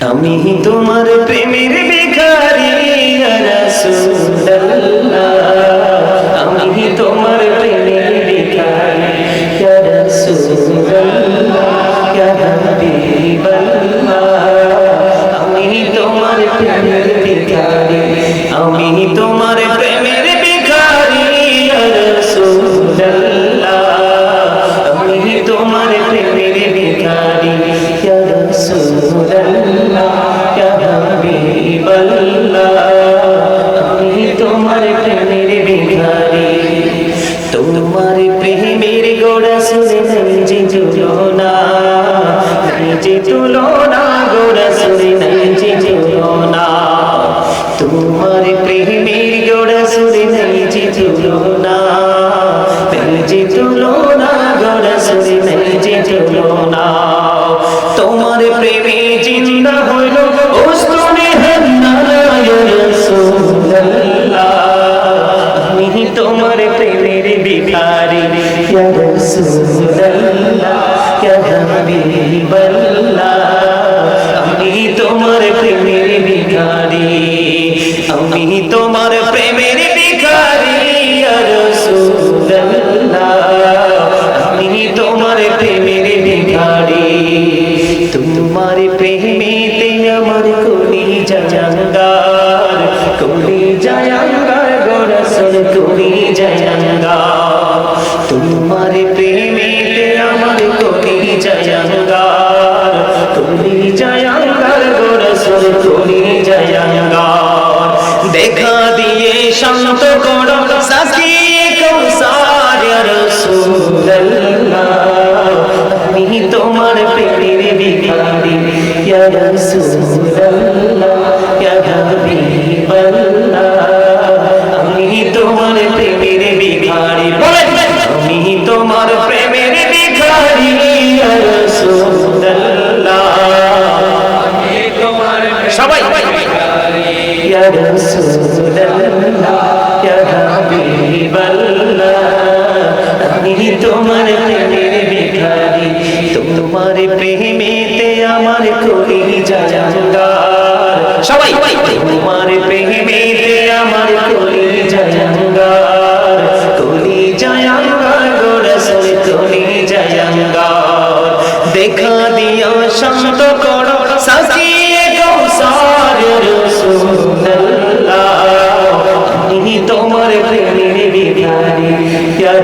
আমি তোমার প্রেমের বেকারি রসুল তোমার প্রেমের ভিখারি তোমার প্রেমের গোড়া শুনে যে তুলনা। যে তুলনা। رسول اللہ یا حبیب اللہ আসর খুলি যায় অঙ্গার দেখা দিয়ে শান্ত করো সাকি কৌসার রসুল্লাহ আমি তোমার প্রেমের বিকারি তোমার প্রেমের বিকারি আমি তোমার প্রেমের ভিখারি তোমার প্রেমেতে আমার করি যা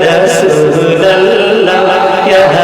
Yes, yes. yes.